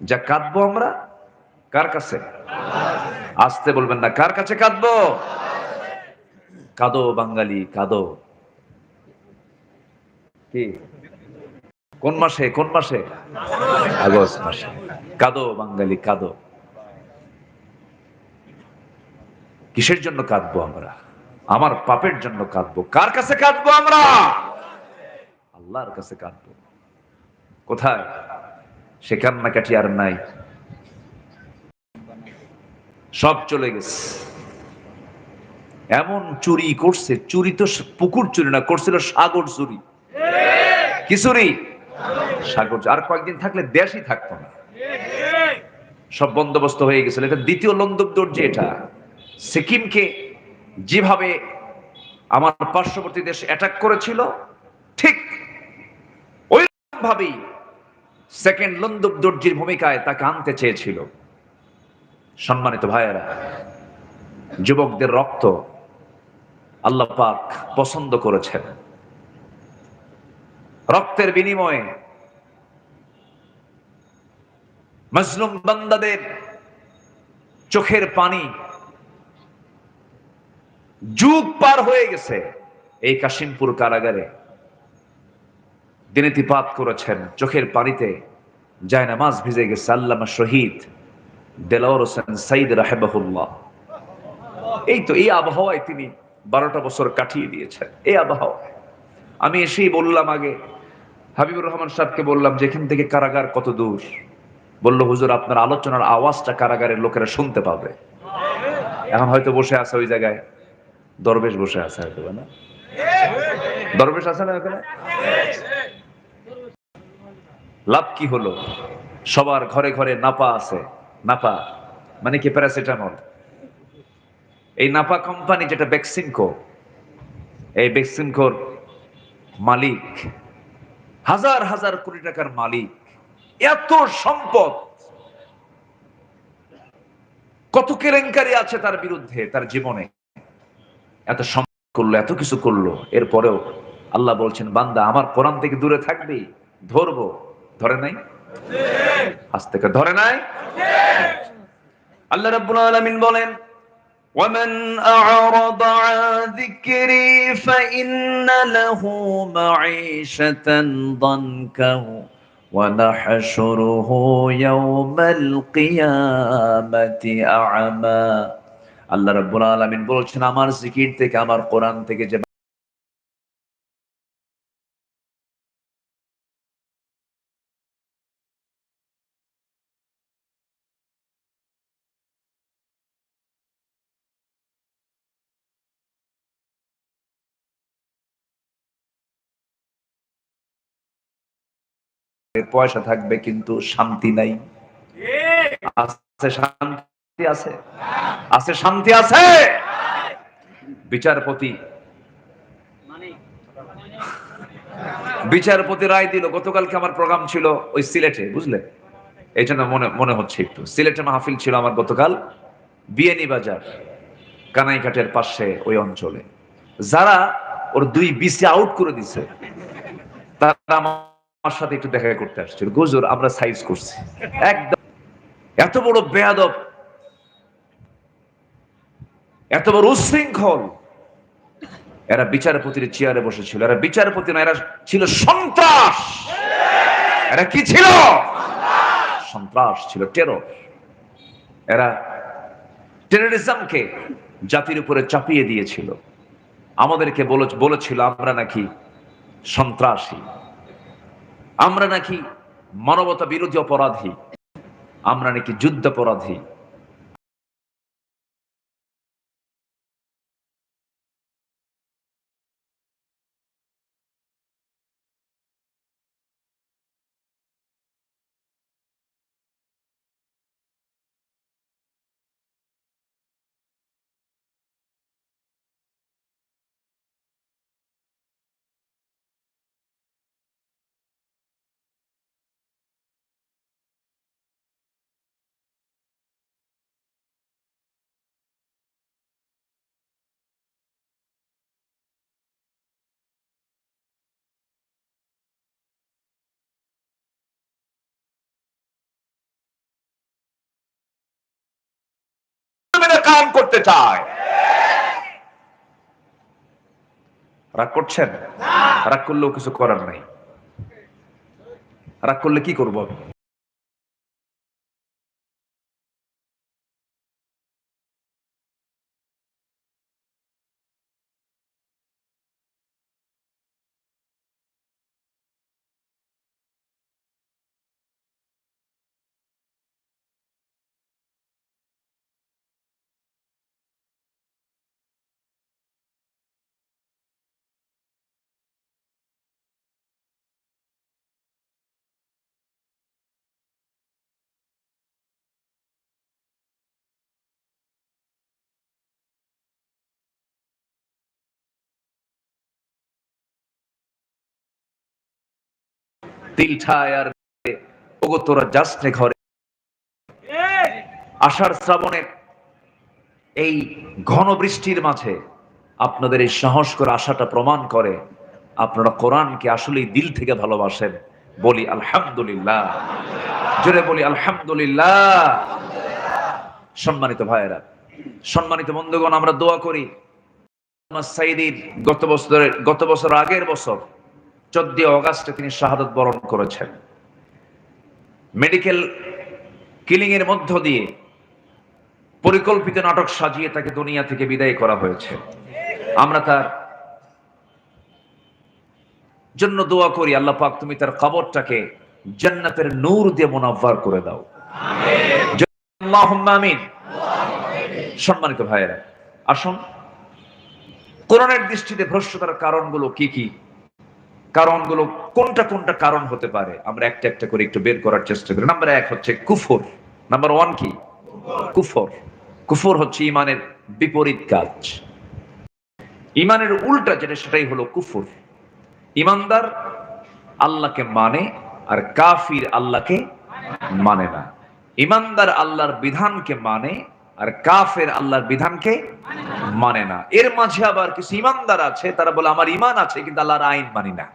যা কাঁদবো আমরা? কার কাছে? আসতে বলবেন না। কার কাছে কাঁদবো? কাঁদো বাঙালি, কাঁদো। কি? কোন মাসে কোন মাসে? আগস্ট মাসে। কাঁদো বাঙালি, কাঁদো। কিসের জন্য কাঁদবো আমরা? আমার পাপের জন্য কাঁদবো। কার কাছে কাঁদবো আমরা? আল্লাহর কাছে কাঁদবো। কোথায়? সে কান্নাকাটি আর নাই। সব চলে গেছে। এমন চুরি করছে, চুরি তো পুকুর চুরি না, করছিল সাগর চুরি। কি চুরি? সাগর আর কয়েকদিন থাকলে দেশই থাকতো না। সব বন্দোবস্ত হয়ে গেছিল। এটা দ্বিতীয় লন্দব দর্জি এটা। সিকিমকে যেভাবে আমার পার্শ্ববর্তী দেশ অ্যাটাক করেছিল, ঠিক ওই ভাবেই সেকেন্ড লন্দব দর্জির ভূমিকায় তাকে আনতে চেয়েছিল। সম্মানিত ভাইয়েরা, যুবকদের রক্ত আল্লাহ পাক পছন্দ করেছেন। রক্তের বিনিময়ে মজলুম বান্দাদের চোখের পানি যুগ পার হয়ে গেছে এই কাশিমপুর কারাগারে। দিনেতিপাত করেছেন, চোখের পানিতে যায় নামাজ ভিজে গেছে আল্লামা শহীদ দেলাওয়ার হোসেন সাইদ রাহেবাহুল্লাহ এই তো এই আবহাওয়ায় তিনি বারোটা বছর কাটিয়ে দিয়েছেন, এই আবহাওয়ায়। আমি এসেই বললাম আগে, হাবিবুর রহমান সাহেবকে বললাম যে, এখান থেকে কারাগার কত দূর? বলল, হুজুর, আপনার আলোচনার আওয়াজটা কারাগারের লোকেরা শুনতে পাবে। এখন হয়তো বসে আছে ওই জায়গায়। দরবেশ বসে আছে হয়তো, না? দরবেশ আছে না ওখানে লাভ কি হলো? সবার ঘরে ঘরে নাপা আছে। নাপা? মানে কি প্যারাসিটামল? এই নাপা কোম্পানি যেটা বেক্সিমকো এই বেক্সিমকোর মালিক, হাজার হাজার কোটি টাকার মালিক, এত সম্পদ। কত কেলেঙ্কারি আছে তার বিরুদ্ধে, তার জীবনে। এত সম্পদ করল, এত কিছু করল। এরপরেও আল্লাহ বলছেন, বান্দা, আমার কোরআন থেকে দূরে থাকবি, ধরবো। ধরে নাই আজ থেকে ধরে নাই আল্লাহ রাব্বুল আলামিন বলেন ومن أعرض عن ذكري فإن له معيشة ضنكا ونحشره يوم القيامة أعمى আল্লাহ রাব্বুল আলামিন বলছেন আমার জিকির থেকে আমার কোরআন থেকে যে পয়সা থাকবে কিন্তু শান্তি নাই। আছে শান্তি আছে? আছে শান্তি আছে? বিচারপতি। বিচারপতি রায় দিল, গতকালকে আমার প্রোগ্রাম ছিল ওই সিলেটে, বুঝলে? এই জন্য মনে মনে হচ্ছে একটু। সিলেটে মাহফিল ছিল আমার গতকাল বিয়ানি বাজার, কানাইঘাটের পাশে ওই অঞ্চলে। যারা ওর দুই বিসি আউট করে দিছে, তারা আমার সাথে একটু দেখা করতে আসছিল। গুজুর আমরা সাইজ করছি। একদম। এত বড় বেয়াদব। এত বড় উশৃঙ্খল। এরা বিচারপতির চেয়ারে বসেছিল। এরা বিচারপতি না, এরা ছিল সন্ত্রাস। এরা কি ছিল? সন্ত্রাস ছিল টেরর এরা টেরোরিজমকে জাতির উপরে চাপিয়ে দিয়েছিল। আমাদেরকে বলেছিল, আমরা নাকি সন্ত্রাসী। আমরা নাকি মানবতা বিরোধী অপরাধী আমরা নাকি যুদ্ধাপরাধী। কায়েম করতে চায়। রাগ করছেন? রাগ করলেও কিছু করার নাই। রাগ করলে কি করব আমি? তিল ছায় ওগো তোরা যাস ঘরে। আষাঢ় শ্রাবণের এই ঘন বৃষ্টির মাঝে আপনাদের এই সাহস করে আশাটা প্রমাণ করে। আপনারা কোরআনকে আসলেই দিল থেকে ভালোবাসেন। বলি আলহামদুলিল্লাহ। জোরে বলি আলহামদুলিল্লাহ। সম্মানিত ভাইয়েরা, সম্মানিত বন্ধুগণ, আমরা দোয়া করি। গত বছরের, গত বছর আগের বছর চোদ্দ অগাস্টে তিনি শাহাদত বরণ করেছেন। মেডিকেল কিলিং এর মধ্য দিয়ে পরিকল্পিত নাটক সাজিয়ে তাকে দুনিয়া থেকে বিদায় করা হয়েছে। আমরা তার জন্য দোয়া করি, আল্লাহ পাক তুমি তার কবরটাকে জান্নাতের নূর দিয়ে মোনাব্বার করে দাও। আমিন। সম্মানিত ভাইয়েরা, আসুন, কোরআনের দৃষ্টিতে ভ্রষ্টতার কারণগুলো কি কি? কারণগুলো কোনটা কোনটা কারণ হতে পারে? আমরা একটা একটা করে একটু বের করার চেষ্টা করি। নাম্বার এক হচ্ছে কুফর। নাম্বার ওয়ান কি? কুফর। কুফর হচ্ছে ইমানের বিপরীত কাজ। ইমানের উল্টা যেটা, সেটাই হলো কুফর। ইমানদার আল্লাহকে মানে আর কাফির আল্লাহকে মানে না। ইমানদার আল্লাহর বিধানকে মানে আর কাফের আল্লাহর বিধানকে মানে না। এর মাঝে আবার কিছু ইমানদার আছে, তারা বলে, আমার ইমান আছে, কিন্তু আল্লাহর আইন মানি না।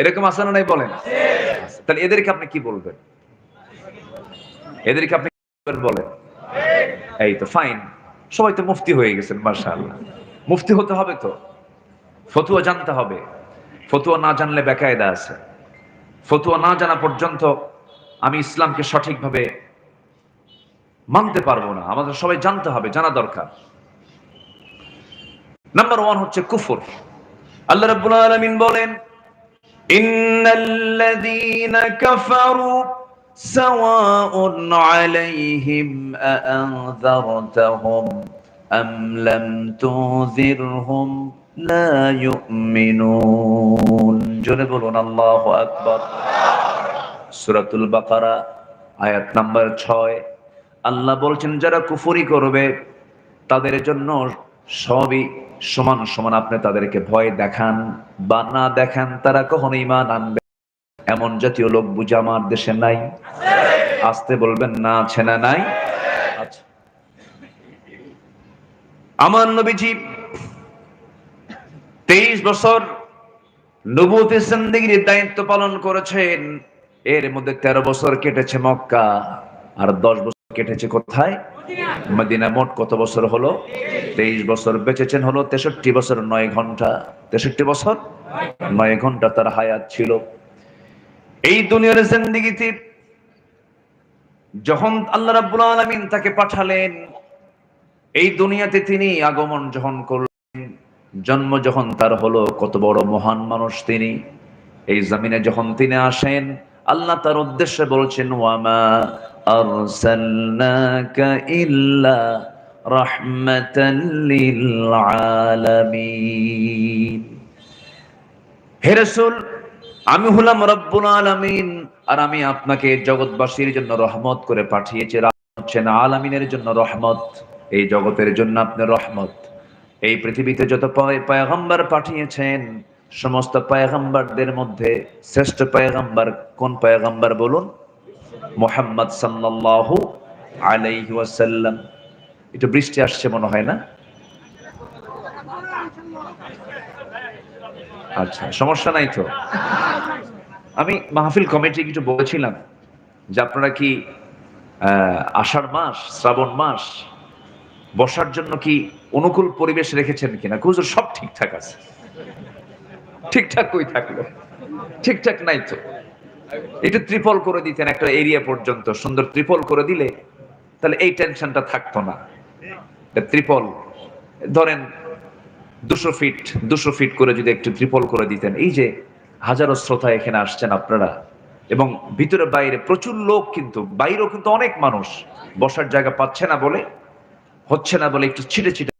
এরকম আছে না নাই বলেন? তাহলে এদেরকে আপনি কি বলবেন? এদেরকে আপনি বলেন? এই তো ফাইন সবাই তো মুফতি হয়ে গেছেন মার্শাল্লাহ মুফতি হতে হবে তো। ফতুয়া জানতে হবে। ফতুয়া না জানলে বেকায়দা আছে। ফতুয়া না জানা পর্যন্ত আমি ইসলামকে সঠিকভাবে মানতে পারব না। আমাদের সবাই জানতে হবে, জানা দরকার। নাম্বার ওয়ান হচ্ছে কুফর। আল্লাহ রাব্বুল আলামিন বলেন, ইন্নাল্লাযীনা কাফারু সাওয়াউন আলাইহিম আআনযারতাহুম আম লাম তুযিরহুম লা ইউমিনুন। জোরে বলুন, আল্লাহু আকবার। সূরাতুল বাকারা, আয়াত নাম্বার ছয়। আল্লাহ বলছেন, যারা কুফরি করবে, তাদের জন্য সবই সমান সমান। আপনি তাদেরকে ভয় দেখান বা না দেখান, তারা কখনো ইমান আনবে এমন জাতীয় লোক বুঝে আমার দেশে নাই। আসতে বলবেন, না আছে না নাই। আচ্ছা। আমার নবীজি তেইশ বছর নবুতি জিন্দেগির দায়িত্ব পালন করেছেন। এর মধ্যে তেরো বছর কেটেছে মক্কা, আর দশ বছর কেটেছে কোথায়? মদিনা মোট কত বছর হলো? তেইশ বছর বেঁচেছেন হলো, তেষট্টি বছর নয় ঘণ্টা। তেষট্টি বছর? নয় ঘণ্টা তার হায়াত ছিল। এই দুনিয়ার জিন্দিগিতে যখন আল্লাহ রাব্বুল আলামিন তাকে পাঠালেন, এই দুনিয়াতে তিনি আগমন যখন করলেন, জন্ম যখন তার হলো, কত বড় মহান মানুষ তিনি। এই জমিনে যখন তিনি আসেন, আল্লাহ তার উদ্দেশ্যে বলছেন ওয়ামা ইল্লা রাহমাতাল লিল আলামিন হে রাসূল, আমি হলাম রব্বুল আলামিন, আর আমি আপনাকে জগৎবাসীর জন্য রহমত করে পাঠিয়েছি। হচ্ছেন আলামিনের জন্য রহমত। এই জগতের জন্য আপনি রহমত। এই পৃথিবীতে যত পয়- পয়গম্বর পাঠিয়েছেন, সমস্ত পয়গম্বরদের মধ্যে শ্রেষ্ঠ পয়গম্বর কোন পয়গম্বর বলুন? মোহাম্মদ সাল্লাল্লাহু আলাইহি ওয়াসাল্লাম। একটু বৃষ্টি আসছে মনে হয় না? আচ্ছা সমস্যা নাই তো? আমি মাহফিল কমিটি কিছু বলেছিলাম যে আপনারা কি আষাঢ় মাস, শ্রাবণ মাস বসার জন্য কি অনুকূল পরিবেশ রেখেছেন কিনা? হুজুর, সব ঠিকঠাক আছে। ঠিকঠাক কই থাকল। ঠিকঠাক নাই তো? একটু ত্রিপল করে দিতেন একটা এরিয়া পর্যন্ত। সুন্দর ত্রিপল করে দিলে তাহলে এই টেনশনটা থাকতো না। ত্রিপল ধরেন দুশো ফিট দুশো ফিট করে যদি একটু ত্রিপল করে দিতেন। এই যে হাজারো শ্রোতা এখানে আসছেন আপনারা। এবং ভিতরে বাইরে প্রচুর লোক কিন্তু, বাইরেও কিন্তু অনেক মানুষ। বসার জায়গা পাচ্ছে না বলে, হচ্ছে না বলে একটু ছিটে ছিটে